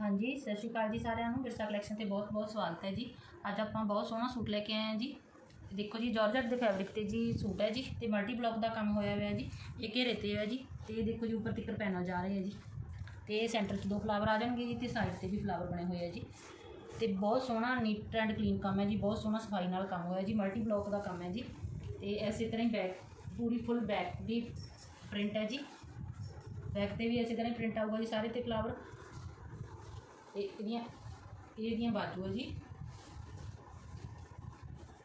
ਹਾਂਜੀ, ਸਤਿ ਸ਼੍ਰੀ ਅਕਾਲ ਜੀ ਸਾਰਿਆਂ ਨੂੰ। ਵਿਰਸਾ ਕਲੈਕਸ਼ਨ ਤੇ ਬਹੁਤ ਬਹੁਤ ਸਵਾਗਤ ਹੈ ਜੀ। ਅੱਜ ਆਪਾਂ ਬਹੁਤ ਸੋਹਣਾ ਸੂਟ ਲੈ ਕੇ ਆਏ ਹਾਂ ਜੀ। ਦੇਖੋ ਜੀ, ਜਾਰਜਟ ਦੇ ਫੈਬਰਿਕ ਤੇ ਜੀ ਸੂਟ ਹੈ ਜੀ ਤੇ ਮਲਟੀ ਬਲੌਕ ਦਾ ਕੰਮ ਹੋਇਆ ਹੋਇਆ ਜੀ। ਇਹ ਘੇਰੇ ਤੇ ਹੈ ਜੀ ਤੇ ਇਹ ਦੇਖੋ ਜੀ, ਉੱਪਰ ਤਿੱਕਰ ਪੈਨਲ ਜਾ ਰਹੇ ਹੈ ਜੀ। ਤੇ ਸੈਂਟਰ 'ਚ ਦੋ ਫਲਾਵਰ ਆ ਜਾਣਗੇ ਜੀ ਤੇ ਸਾਈਡ ਤੇ ਵੀ ਫਲਾਵਰ ਬਣੇ ਹੋਏ ਆ ਜੀ। ਤੇ ਬਹੁਤ ਸੋਹਣਾ ਨੀਟ ਐਂਡ ਕਲੀਨ ਕੰਮ ਹੈ ਜੀ। ਬਹੁਤ ਸੋਹਣਾ ਸਫ਼ਾਈ ਨਾਲ ਕੰਮ ਹੋਇਆ ਜੀ। ਮਲਟੀ ਬਲੌਕ ਦਾ ਕੰਮ ਹੈ ਜੀ। ਤੇ ਇਸੇ ਤਰ੍ਹਾਂ ਹੀ ਬੈਕ ਪੂਰੀ ਫੁੱਲ ਬੈਕ ਦੀ ਪ੍ਰਿੰਟ ਹੈ ਜੀ। ਬੈਕ ਤੇ ਵੀ ਇਸੇ ਤਰ੍ਹਾਂ ਹੀ ਪ੍ਰਿੰਟ ਆਊਗਾ ਜੀ, ਸਾਰੇ ਤੇ ਫਲਾਵਰ ਤੇ ਇਹਦੀਆਂ ਇਹਦੀਆਂ ਬਾਜੂ ਹੈ ਜੀ।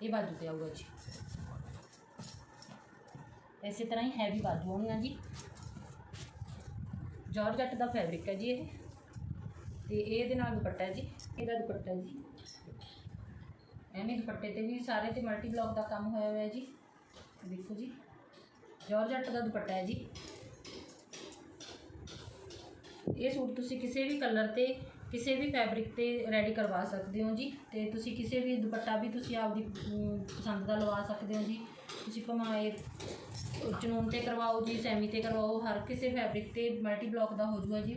ਇਹ ਬਾਜੂ ਤੇ ਆਊਗਾ ਜੀ। ਇਸੇ ਤਰ੍ਹਾਂ ਹੀ ਹੈਵੀ ਬਾਜੂ ਹੋਣੀਆਂ ਜੀ। ਜਾਰਜਟ ਦਾ ਫੈਬਰਿਕ ਹੈ ਜੀ ਇਹ। ਤੇ ਇਹਦੇ ਨਾਲ ਦੁਪੱਟਾ ਜੀ, ਇਹਦਾ ਦੁਪੱਟਾ ਜੀ। ਐਵੇਂ ਦੁਪੱਟੇ ਤੇ ਵੀ ਸਾਰੇ ਤੇ ਮਲਟੀ ਬਲੌਕ ਦਾ ਕੰਮ ਹੋਇਆ ਹੋਇਆ ਜੀ। ਦੇਖੋ ਜੀ ਜਾਰਜਟ ਦਾ ਦੁਪੱਟਾ ਹੈ ਜੀ। ਇਹ ਸੂਟ ਤੁਸੀਂ ਕਿਸੇ ਵੀ ਕਲਰ ਤੇ ਕਿਸੇ ਵੀ ਫੈਬਰਿਕ ਤੇ ਰੈਡੀ ਕਰਵਾ ਸਕਦੇ ਹੋ ਜੀ ਤੇ ਤੁਸੀਂ ਕਿਸੇ ਵੀ ਦੁਪੱਟਾ ਵੀ ਤੁਸੀਂ ਆਪਦੀ ਪਸੰਦ ਦਾ ਲਵਾ ਸਕਦੇ ਹੋ ਜੀ। ਤੁਸੀਂ ਭਾਵੇਂ ਚਨੂਨ ਤੇ ਕਰਵਾਓ ਜੀ, ਸੈਮੀ ਤੇ ਕਰਵਾਓ, ਹਰ ਕਿਸੇ ਫੈਬਰਿਕ ਤੇ ਮਲਟੀ ਬਲੌਕ ਦਾ ਹੋ ਜੂਗਾ ਜੀ।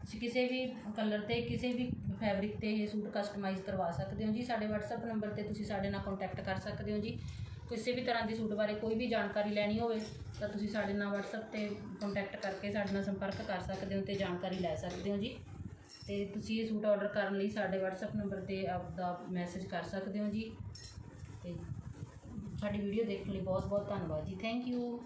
ਤੁਸੀਂ ਕਿਸੇ ਵੀ ਕਲਰ ਤੇ, ਕਿਸੇ ਵੀ ਫੈਬਰਿਕ ਤੇ ਇਹ ਸੂਟ ਕਸਟਮਾਈਜ਼ ਕਰਵਾ ਸਕਦੇ ਹੋ ਜੀ। ਸਾਡੇ WhatsApp ਨੰਬਰ ਤੇ ਤੁਸੀਂ ਸਾਡੇ ਨਾਲ ਕੰਟੈਕਟ ਕਰ ਸਕਦੇ ਹੋ ਜੀ। ਕਿਸੇ ਵੀ ਤਰ੍ਹਾਂ ਦੀ ਸੂਟ ਬਾਰੇ ਕੋਈ ਵੀ ਜਾਣਕਾਰੀ ਲੈਣੀ ਹੋਵੇ, ਤਾਂ ਤੁਸੀਂ ਸਾਡੇ ਨਾਲ WhatsApp ਤੇ ਕੰਟੈਕਟ ਕਰਕੇ ਸਾਡੇ ਨਾਲ ਸੰਪਰਕ ਕਰ ਸਕਦੇ ਹੋ ਤੇ ਜਾਣਕਾਰੀ ਲੈ ਸਕਦੇ ਹੋ ਜੀ। ਤੇ ਤੁਸੀਂ ਇਹ ਸੂਟ ਆਰਡਰ ਕਰਨ ਲਈ ਸਾਡੇ WhatsApp ਨੰਬਰ ਤੇ ਆਪਦਾ ਮੈਸੇਜ ਕਰ ਸਕਦੇ ਹੋ ਜੀ। ਤੇ ਸਾਡੀ ਵੀਡੀਓ ਦੇਖਣ ਲਈ ਬਹੁਤ ਬਹੁਤ ਧੰਨਵਾਦ ਜੀ। Thank you